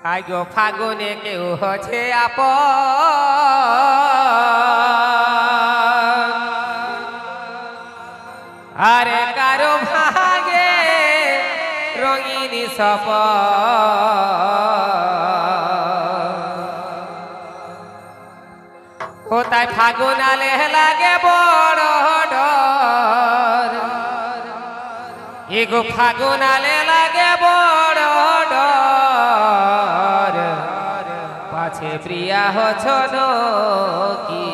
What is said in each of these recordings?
আগো ফাগুনে কেউ হচ্ছে আপ আরে কারও ভাগে রঙিনী সপ ও তাই ফাগুন আলে লাগে বড় ডর। এগো ফাগুন আলে লাগে বড় ডর। হছ কি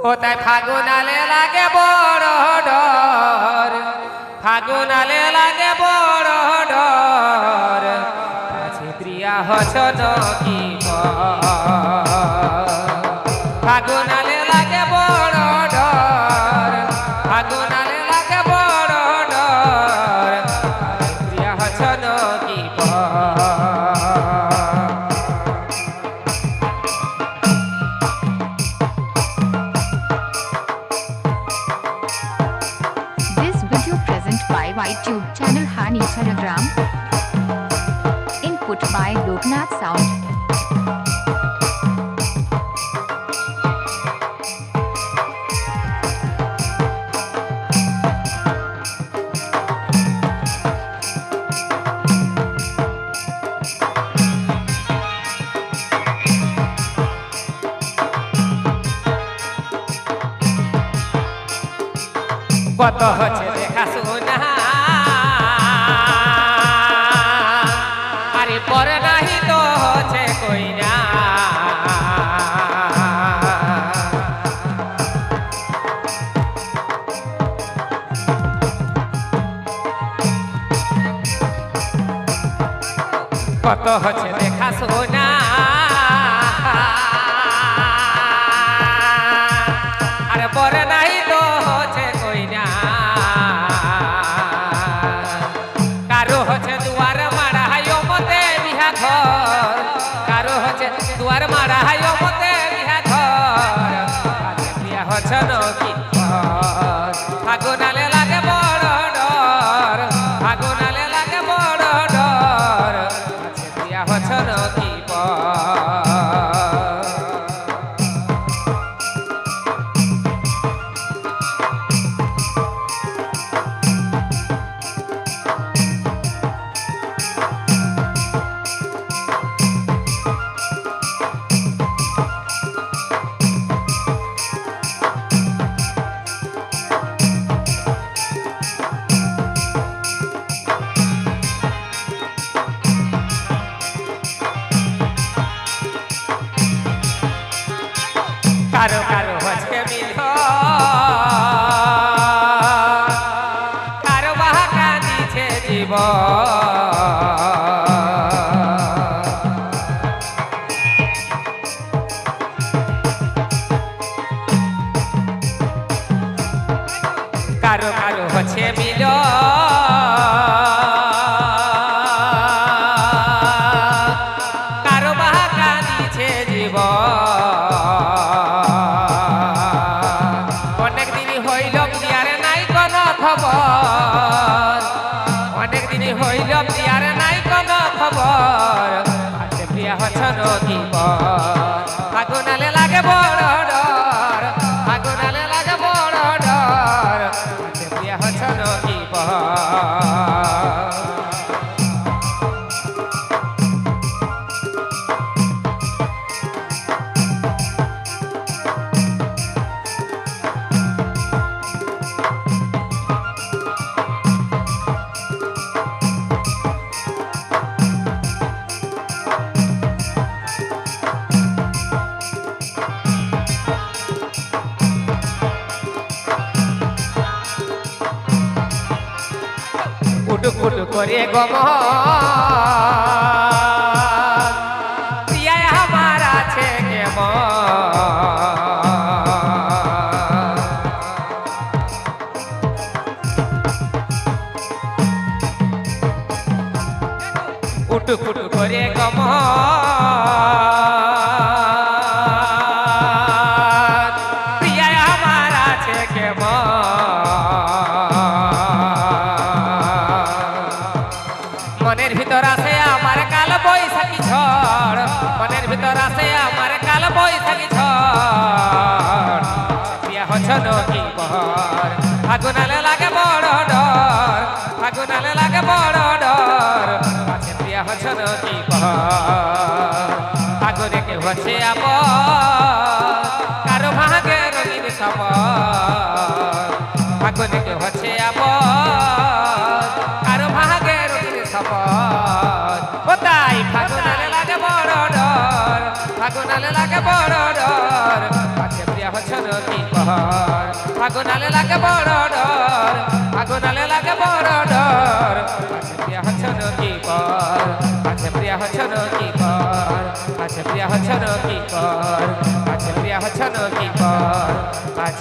ও ফাগুন আলে লাগে বড় ডর ফাগুন আলে লাগে বড় ডর। প্রিয়া হছ কি YouTube channel Han Instagram. Input by Loknath Sound. কত হচ্ছে পরে নাহি তো হচ্ছে কই কত হচ্ছে দিছে কারও কারও হচ্ছে মিল কারও বাহাকা দিছে জীব হচ্ছ নদী ফাগুনালে লাগে বড় ডর লাগে বড় ডর। নদী কুটু করে গম প্রিয়ায় আমার আছে কেমন? কুটু কুটু করে গম হচ্ছে আপ কারও ভাগে রঙিন সবর ফাগুনে কে হচ্ছে আপ কারও ভাগে রঙিন সবর ও তাই ফাগুনালে লাগে বড় ডর ফাগুনালে লাগে বড় ডর। কাছে প্রিয়া হচ্ছে ডর ফাগুনালে লাগে বড় ডর। হছন কি পর? পাছ